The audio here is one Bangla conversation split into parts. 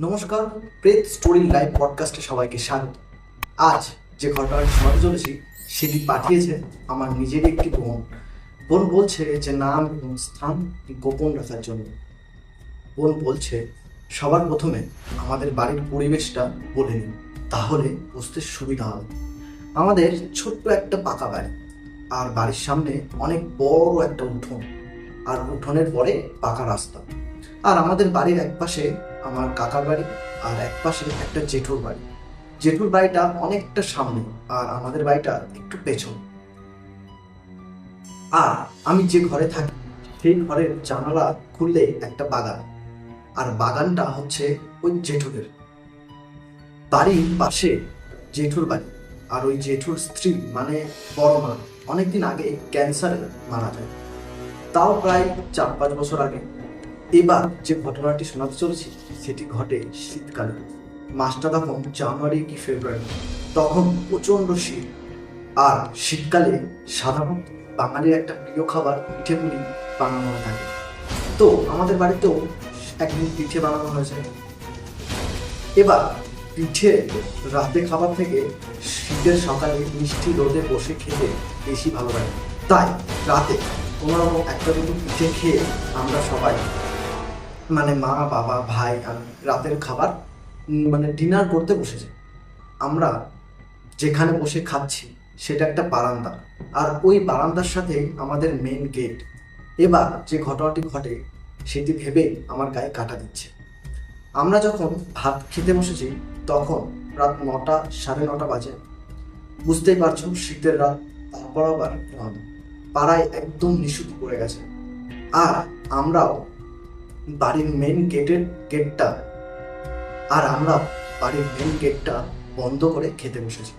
নমস্কার, প্রেত স্টোরি লাইভ পডকাস্টে সবাইকে স্বাগত। আজ যে ঘটনাটি শোনাতে চলেছি, সেটি পাঠিয়েছে আমার নিজেরই একটি বোন। বোন বলছে যে, নাম এবং স্থান গোপন রাখার জন্য। বোন বলছে, সবার প্রথমে আমাদের বাড়ির পরিবেশটা বলে নিন, তাহলে বুঝতে সুবিধা হবে। আমাদের ছোট্ট একটা পাকা বাড়ি, আর বাড়ির সামনে অনেক বড় একটা উঠোন, আর উঠোনের পরে পাকা রাস্তা। আর আমাদের বাড়ির এক পাশে আমার কাকার বাড়ি আর এক পাশে একটা জেঠুর বাড়ি। জেঠুর বাড়িটা অনেকটা সামনে আর আমাদের বাড়িটা একটু পেছন। আর আমি যে ঘরে থাকি, সেই ঘরের জানালা খুললে একটা বাগান। আর বাগানটা হচ্ছে ওই জেঠুদের বাড়ির পাশে জেঠুর বাড়ি আর ওই জেঠুর স্ত্রী মানে বড় মা, অনেকদিন আগে ক্যান্সারে মারা যায়। তাও প্রায় চার পাঁচ বছর আগে এবার যে ঘটনাটি শোনাতে চলেছি, সেটি ঘটে শীতকালে। মাসটা তখন জানুয়ারি কি ফেব্রুয়ারি। তখন প্রচণ্ড শীত। আর শীতকালে সাধারণত বাঙালির একটা প্রিয় খাবার পিঠে পুলি বানানো হয়ে থাকে। তো আমাদের বাড়িতেও একদিন পিঠে বানানো হয়েছে। এবার পিঠে রাতে খাবার থেকে শীতের সকালে মিষ্টি রোদে বসে খেতে বেশি ভালো লাগে। তাই রাতে কোনো রকম একটা দুটো পিঠে খেয়ে আমরা সবাই মানে মা, বাবা, ভাই আমি রাতের খাবার মানে ডিনার করতে বসেছে। আমরা যেখানে বসে খাচ্ছি, সেটা একটা বারান্দা। আর ওই বারান্দার সাথে আমাদের মেন গেট এবার যে ঘটনাটি ঘটে, সেটি ভেবে আমার গায়ে কাটা দিচ্ছে। আমরা যখন ভাত খেতে বসেছি, তখন রাত নটা, সাড়ে নটা বাজে। বুঝতেই পারছ, শীতের রাত, তারপর আবার পাড়ায় একদম নিশুতি পড়ে গেছে। আর আমরাও বাড়ির মেন গেটের গেটটা আর আমরা বাড়ির মেন গেটটা বন্ধ করে খেতে বসেছি।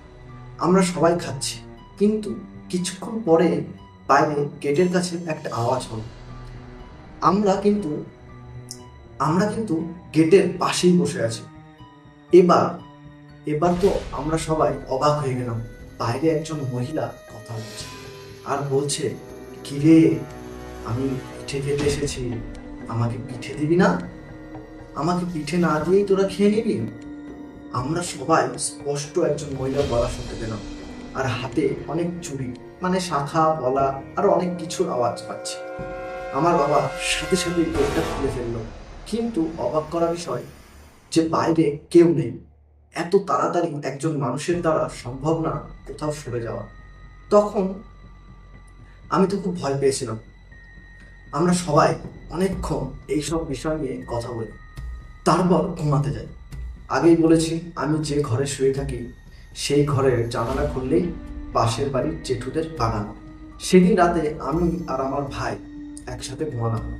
আমরা সবাই খাচ্ছি, কিন্তু কিছুক্ষণ পরে বাইরে গেটের কাছে একটা আওয়াজ হলো। আমরা কিন্তু আমরা কিন্তু গেটের পাশেই বসে আছি। এবার এবার তো আমরা সবাই অবাক হয়ে গেলাম, বাইরে একজন মহিলা কথা বলছে আর বলছে, কিরে, আমি পিঠে খেতে এসেছি। আমাকে পিঠে দিবি না? আমাকে পিঠে না দিয়েই তোরা খেয়ে নিবি? আমরা সবাই স্পষ্ট একজন মহিলার গলা শুনতে পেলাম। আর হাতে অনেক চুরি মানে শাখা বলা আর অনেক কিছুর আওয়াজ পাচ্ছি। আমার বাবা সাথে সাথে গেটটা খুলে ফেলল। কিন্তু অবাক করা বিষয় যে বাইরে কেউ নেই। এত তাড়াতাড়ি একজন মানুষের দ্বারা সম্ভব না কোথাও সরে যাওয়া। তখন আমি তো খুব ভয় পেয়েছিলাম। আমরা সবাই অনেকক্ষণ এইসব বিষয় নিয়ে কথা বলি। তারপর ঘুমাতে যাই। আগেই বলেছি, আমি যে ঘরে শুয়ে থাকি, সেই ঘরের জানালা খুললেই পাশের বাড়ির জেঠুদের বাগান। সেদিন রাতে আমি আর আমার ভাই একসাথে ঘুমালাম।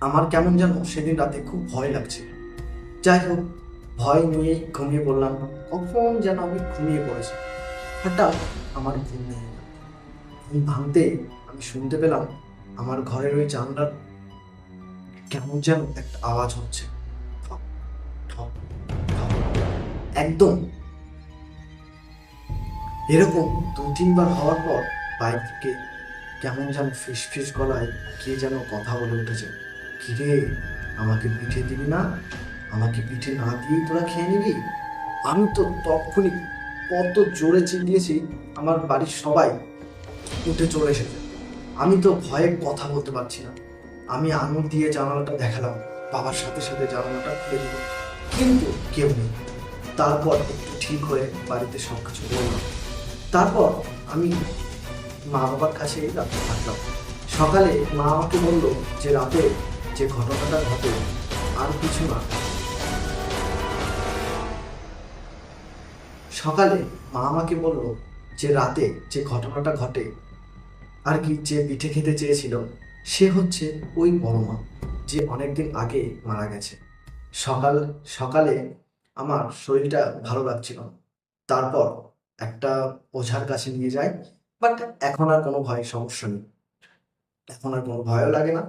আমার কেমন যেন সেদিন রাতে খুব ভয় লাগছে। যাই হোক, ভয় নিয়ে ঘুমিয়ে পড়লাম। কখন যেন আমি ঘুমিয়ে পড়েছি। হঠাৎ আমার ঘুম গেল। ঘুম ভাঙতে আমি শুনতে পেলাম আমার ঘরের ওই জানলার কেমন যেন একটা আওয়াজ হচ্ছে। একদম। এরকম দু তিনবার হওয়ার পর বাইরে থেকে কেমন যেন ফিস ফিস গলায় কে যেন কথা বলে উঠেছে। কিরে, আমাকে পিঠে দিবি না? আমাকে পিঠে না দিয়েই তোরা খেয়ে নিবি? আমি তো তখনই কত জোরে চিল্লিয়েছি, আমার বাড়ির সবাই উঠে চলে এসেছে। আমি তো ভয়ে কথা বলতে পারছি না। আমি আঙুল দিয়ে জানালাটা দেখালাম, বাবার সাথে সাথে জানালাটা খুলে দিল কিন্তু কেউ নেই। তারপর একটু ঠিক হয়ে বাড়িতে সব কিছু বললাম তারপর আমি মা বাবার কাছে রাতে থাকলাম। সকালে মা আমাকে বলল যে রাতে যে ঘটনাটা ঘটে, আর কিছু না। সকালে মা আমাকে বলল যে রাতে যে ঘটনাটা ঘটে আর কি যে পিঠে খেতে চেয়েছিল, সে হচ্ছে ওই বড় মা যে অনেকদিন আগে মারা গেছে। সকাল, সকালে আমার শরীরটা ভালো লাগছিল। তারপর একটা ওঝার কাছে নিয়ে যাই বাট এখন আর কোনো ভয়, সমস্যা নেই। এখন আর কোনো ভয়ও লাগে না।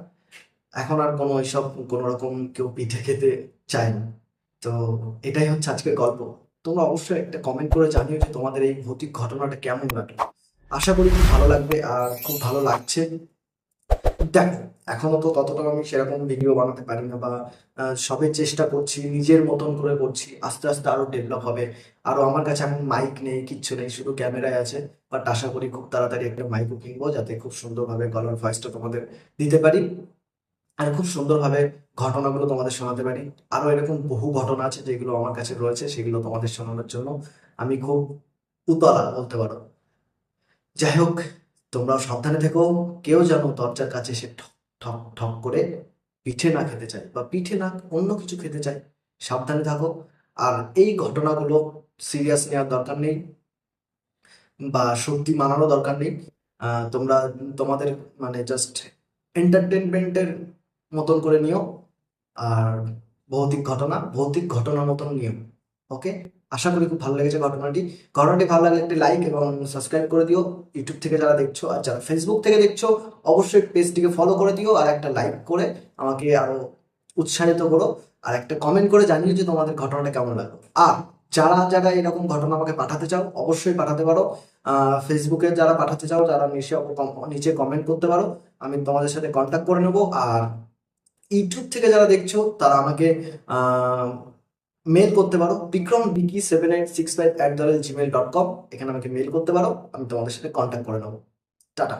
এখন আর কোনো ওইসব কোনো রকম কেউ পিঠে খেতে চায় না। তো এটাই হচ্ছে আজকের গল্প। তোমরা অবশ্যই একটা কমেন্ট করে জানিও যে তোমাদের এই ভৌতিক ঘটনাটা কেমন লাগল আশা করি খুব ভালো লাগবে আর খুব ভালো লাগছে। দেখ, এখনও তো ততটা আমি সেরকম ভিডিও বানাতে পারি না বা সবে চেষ্টা করছি, নিজের মতন করে করছি, আস্তে আস্তে আরও ডেভেলপ হবে। আরও আমার কাছে এখন মাইক নেই, কিচ্ছু নেই, শুধু ক্যামেরায় আছে। বাট আশা করি খুব তাড়াতাড়ি একটা মাইকও কিনবো যাতে খুব সুন্দরভাবে গলার ভয়েসটা তোমাদের দিতে পারি। আর খুব সুন্দরভাবে ঘটনাগুলো তোমাদের শোনাতে পারি। আরও এরকম বহু ঘটনা আছে যেগুলো আমার কাছে রয়েছে, সেগুলো তোমাদের শোনানোর জন্য আমি খুব উতলা বলতে পারো। যাই হোক তোমরাও সাবধানে থেকো। কেউ যেন দরজার কাছে এসে ঠক ঠক ঠক করে পিঠে না খেতে চায় বা পিঠে না অন্য কিছু খেতে চায়, সাবধানে থাকো। আর এই ঘটনাগুলো সিরিয়াস নেওয়ার দরকার নেই বা সত্যি মানানো দরকার নেই। তোমরা তোমাদের মানে জাস্ট এন্টারটেনমেন্টের মতন করে নিও। আর ভৌতিক ঘটনা, ভৌতিক ঘটনার মতন নিও ওকে আশা করি খুব ভালো লেগেছে ঘটনাটি। ঘটনাটি ভালো লাগলে একটি লাইক এবং সাবস্ক্রাইব করে দিও। ইউটিউব থেকে যারা দেখছ আর যারা ফেসবুক থেকে দেখছ, অবশ্যই পেজটিকে ফলো করে দিও আর একটা লাইক করে আমাকে আরও উৎসাহিত করো আর একটা কমেন্ট করে জানিও যে তোমাদের ঘটনাটা কেমন লাগল। আর যারা যারা এরকম ঘটনা আমাকে পাঠাতে চাও, অবশ্যই পাঠাতে পারো। ফেসবুকে যারা পাঠাতে চাও যারা নিচে নিচে কমেন্ট করতে পারো। আমি তোমাদের সাথে কন্ট্যাক্ট করে নেব। আর ইউটিউব থেকে যারা দেখছ, তারা আমাকে মেল করতে পারো। Vikram Vicky seven eight six five at the rate Gmail dot com এখানে আমাকে মেল করতে পারো। আমি তোমাদের সাথে কন্ট্যাক্ট করে নেব। টাটা।